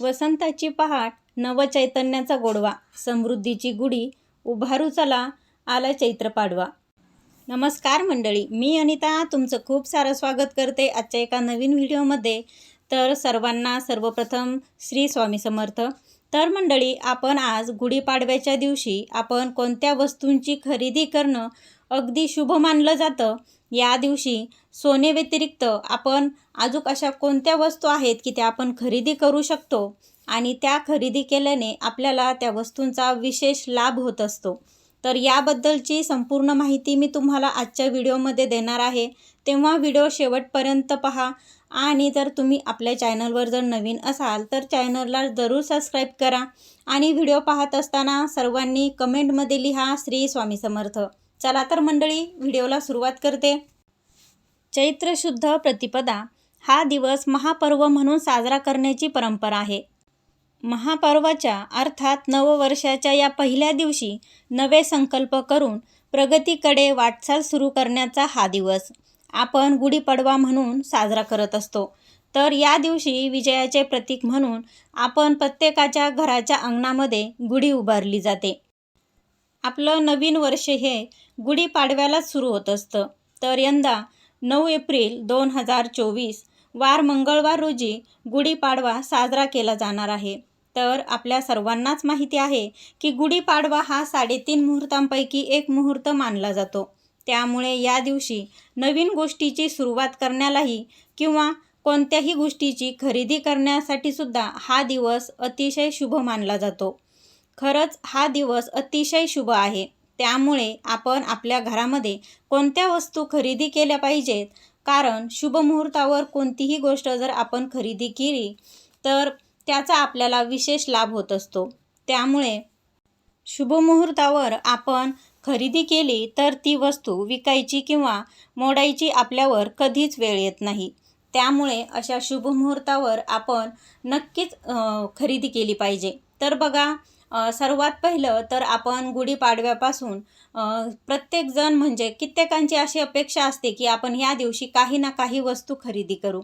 वसंताची पहाट नवचैतन्याचा गोडवा समृद्धीची गुढी उभारू चला आला चैत्र पाडवा. नमस्कार मंडळी मी अनिता तुमचं खूप सारं स्वागत करते आजच्या एका नवीन व्हिडिओमध्ये. तर सर्वांना सर्वप्रथम श्री स्वामी समर्थ. तर मंडळी आपण आज गुढीपाडव्याच्या दिवशी आपण कोणत्या वस्तूंची खरेदी करणं अगदी शुभ मानलं जातं? या दिवशी सोने व्यतिरिक्त आपण अजून अशा कोणत्या वस्तू आहेत की त्या आपण खरेदी करू शकतो? आणि त्या खरेदी केल्याने आपल्याला त्या वस्तूंचा विशेष लाभ होत असतो. तर याबद्दलची संपूर्ण माहिती मी तुम्हाला आजच्या व्हिडिओमध्ये देणार आहे. तेव्हा व्हिडिओ शेवटपर्यंत पहा. आणि जर तुम्ही आपल्या चॅनलवर जर नवीन असाल तर चॅनलला जरूर सबस्क्राईब करा. आणि व्हिडिओ पाहत असताना सर्वांनी कमेंटमध्ये लिहा श्री स्वामी समर्थ. चला तर मंडळी व्हिडिओला सुरुवात करते. चैत्र शुद्ध प्रतिपदा हा दिवस महापर्व म्हणून साजरा करण्याची परंपरा आहे. महापर्वाच्या अर्थात नववर्षाच्या या पहिल्या दिवशी नवे संकल्प करून प्रगतीकडे वाटचाल सुरू करण्याचा हा दिवस. आपण गुढीपाडवा म्हणून साजरा करत असतो. तर या दिवशी विजयाचे प्रतीक म्हणून आपण प्रत्येकाच्या घराच्या अंगणामध्ये गुढी उभारली जाते. आपलं नवीन वर्ष हे गुढीपाडव्यालाच सुरू होत असतं. तर यंदा नऊ एप्रिल दोन हजार चोवीस वार मंगळवार रोजी गुढीपाडवा साजरा केला जाणार आहे. तर आपल्या सर्वांनाच माहिती आहे की गुढीपाडवा हा साडेतीन मुहूर्तांपैकी एक मुहूर्त मानला जातो. त्यामुळे या दिवशी नवीन गोष्टीची सुरुवात करण्यालाही किंवा कोणत्याही गोष्टीची खरेदी करण्यासाठी सुद्धा हा दिवस अतिशय शुभ मानला जातो. खरंच हा दिवस अतिशय शुभ आहे. त्यामुळे आपण आपल्या घरामध्ये कोणत्या वस्तू खरेदी केल्या पाहिजेत? कारण शुभ मुहूर्तावर कोणतीही गोष्ट जर आपण खरेदी केली तर त्याचा आपल्याला विशेष लाभ होत असतो. त्यामुळे शुभ मुहूर्तावर आपण खरेदी केली तर ती वस्तू विकायची किंवा मोडायची आपल्यावर कधीच वेळ येत नाही. त्यामुळे अशा शुभ मुहूर्तावर आपण नक्कीच खरेदी केली पाहिजे. तर बघा सर्वात पहिलं तर आपण गुढीपाडव्यापासून प्रत्येकजण म्हणजे कित्येकांची अशी अपेक्षा असते की आपण ह्या दिवशी काही ना काही वस्तू खरेदी करू.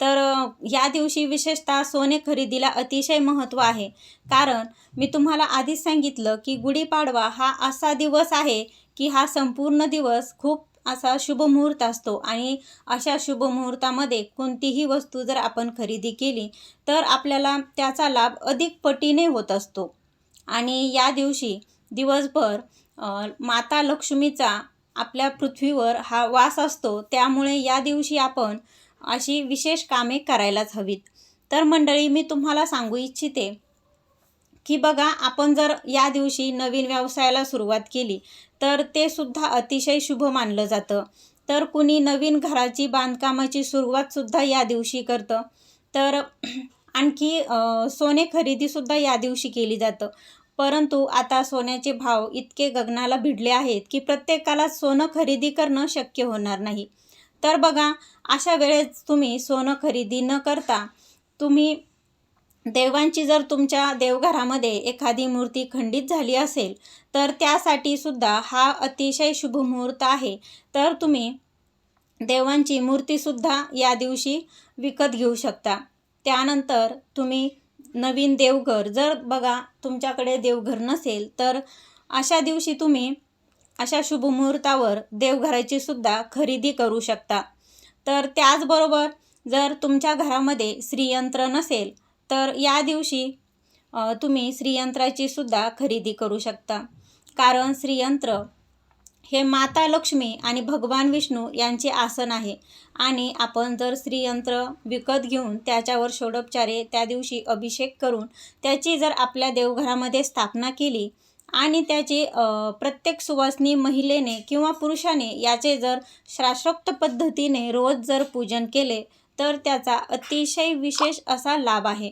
तर या दिवशी विशेषतः सोने खरेदीला अतिशय महत्त्व आहे. कारण मी तुम्हाला आधीच सांगितलं की गुढीपाडवा हा असा दिवस आहे की हा संपूर्ण दिवस खूप असा शुभ मुहूर्त असतो आणि अशा शुभ मुहूर्तामध्ये कोणतीही वस्तू जर आपण खरेदी केली तर आपल्याला त्याचा लाभ अधिक पटीने होत असतो. आणि या दिवशी दिवसभर माता लक्ष्मीचा आपल्या पृथ्वीवर हा वास असतो. त्यामुळे या दिवशी आपण अशी विशेष कामे करायलाच हवीत. तर मंडळी मी तुम्हाला सांगू इच्छिते की बघा आपण जर या दिवशी नवीन व्यवसायाला सुरुवात केली तर ते सुद्धा अतिशय शुभ मानलं जातं. तर कुणी नवीन घराची बांधकामाची सुरुवातसुद्धा या दिवशी करतं. तर आणखी सोने खरेदीसुद्धा या दिवशी केली जातं. परंतु आता सोन्याचे भाव इतके गगनाला भिडले आहेत की प्रत्येकाला सोनं खरेदी करणं शक्य होणार नाही. तर बघा अशा वेळेस तुम्ही सोनं खरेदी न करता तुम्ही देवांची जर तुमच्या देवघरामध्ये एखादी मूर्ती खंडित झाली असेल तर त्यासाठी सुद्धा हा अतिशय शुभ मुहूर्त आहे. तर तुम्ही देवांची मूर्तीसुद्धा या दिवशी विकत घेऊ शकता. त्यानंतर तुम्ही नवीन देवघर जर बघा तुमच्याकडे देवघर नसेल तर अशा दिवशी तुम्ही अशा शुभ मुहूर्तावर देवघराची सुद्धा खरेदी करू शकता. तर त्याचबरोबर जर तुमच्या घरामध्ये श्रीयंत्र नसेल तर या दिवशी तुम्ही श्रीयंत्राची सुद्धा खरेदी करू शकता. कारण श्रीयंत्र हे माता लक्ष्मी आणि भगवान विष्णू यांचे आसन आहे. आणि आपण जर स्त्रीयंत्र विकत घेऊन त्याच्यावर षोडोपचारे त्या दिवशी अभिषेक करून त्याची जर आपल्या देवघरामध्ये स्थापना केली आणि त्याची प्रत्येक सुवासनी महिलेने किंवा पुरुषाने याचे जर शास्त्रोक्त पद्धतीने रोज जर पूजन केले तर त्याचा अतिशय विशेष असा लाभ आहे.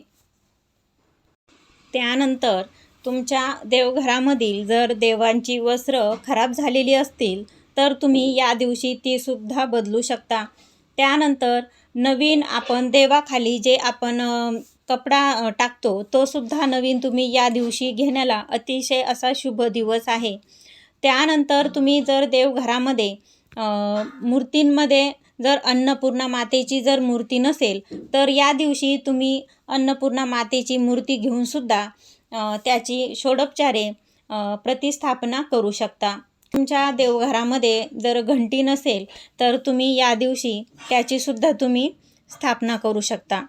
त्यानंतर तुमच्या देवघरामधील जर देवांची वस्त्र खराब झालेली असतील तर तुम्ही या दिवशी ती सुद्धा बदलू शकता. त्यानंतर नवीन आपण देवाखाली जे आपण कपडा टाकतो तो सुद्धा नवीन तुम्ही या दिवशी घेण्याला अतिशय असा शुभ दिवस आहे. त्यानंतर तुम्ही जर देवघरामध्ये मूर्तींमध्ये जर अन्नपूर्णा मातेची जर मूर्ती नसेल तर या दिवशी तुम्ही अन्नपूर्णा मातेची मूर्ती घेऊनसुद्धा त्याची षोडोपचारे प्रतिस्थापना करू शकता. तुमच्या देवघरामध्ये जर घंटी नसेल तर तुम्ही या दिवशी त्याचीसुद्धा तुम्ही स्थापना करू शकता.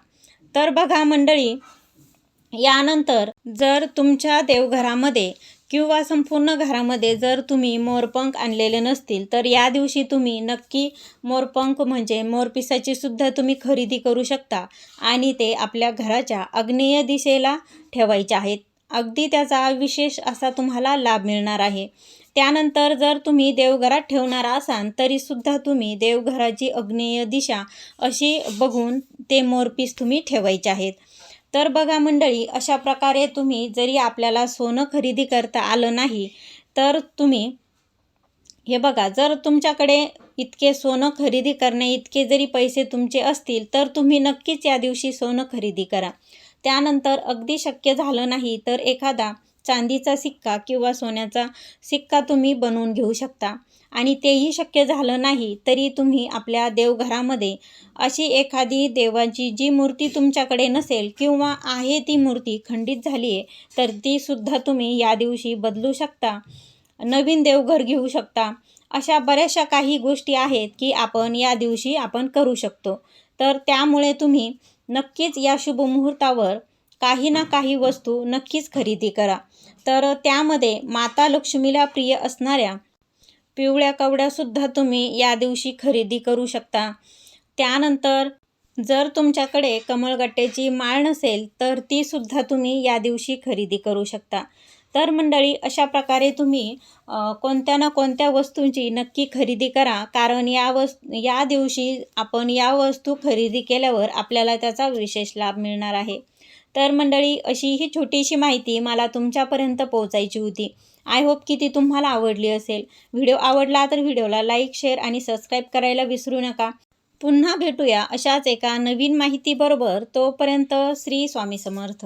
तर बघा मंडळी यानंतर जर तुमच्या देवघरामध्ये किंवा संपूर्ण घरामध्ये जर तुम्ही मोरपंख आणलेले नसतील तर या दिवशी तुम्ही नक्की मोरपंख म्हणजे मोरपिसाची सुद्धा तुम्ही खरेदी करू शकता आणि ते आपल्या घराच्या आग्नेय दिशेला ठेवायचे आहेत. अगदी त्याचा विशेष असा तुम्हाला लाभ मिळणार आहे. त्यानंतर जर तुम्ही देवघरात ठेवणार असाल तरीसुद्धा तुम्ही देवघराची अग्नेय दिशा अशी बघून ते मोरपीस तुम्ही ठेवायचे आहेत. तर बघा मंडळी अशा प्रकारे तुम्ही जरी आपल्याला सोनं खरेदी करता आलं नाही तर तुम्ही हे बघा जर तुमच्याकडे इतके सोनं खरेदी करणे इतके जरी पैसे तुमचे असतील तर तुम्ही नक्कीच या दिवशी सोनं खरेदी करा. त्यानंतर अगदी शक्य झालं नाही तर एखादा चांदीचा सिक्का किंवा सोन्याचा सिक्का तुम्ही बनवून घेऊ शकता. आणि तेही शक्य झालं नाही तरी तुम्ही आपल्या देवघरामध्ये अशी एखादी देवाची जी मूर्ती तुमच्याकडे नसेल किंवा आहे ती मूर्ती खंडित झाली आहे तर तीसुद्धा तुम्ही या दिवशी बदलू शकता नवीन देवघर घेऊ शकता. अशा बऱ्याचशा काही गोष्टी आहेत की आपण या दिवशी आपण करू शकतो. तर त्यामुळे तुम्ही नक्कीच या शुभ मुहूर्तावर काही ना काही वस्तू नक्कीच खरेदी करा. तर त्यामध्ये माता लक्ष्मीला प्रिय असणाऱ्या पिवळ्या कवड्यासुद्धा तुम्ही या दिवशी खरेदी करू शकता. त्यानंतर जर तुमच्याकडे कमळगट्ट्याची माळ नसेल तर तीसुद्धा तुम्ही या दिवशी खरेदी करू शकता. तर मंडळी अशा प्रकारे तुम्ही कोणत्या ना कोणत्या वस्तूंची नक्की खरेदी करा. कारण या वस् या दिवशी आपण या वस्तू खरेदी केल्यावर आपल्याला त्याचा विशेष लाभ मिळणार आहे. तर मंडळी अशी ही छोटीशी माहिती मला तुमच्यापर्यंत पोहोचायची होती. आय होप की ती तुम्हाला आवडली असेल. व्हिडिओ आवडला तर व्हिडिओला लाईक शेअर आणि सबस्क्राईब करायला विसरू नका. पुन्हा भेटूया अशाच एका नवीन माहितीबरोबर. तोपर्यंत श्री स्वामी समर्थ.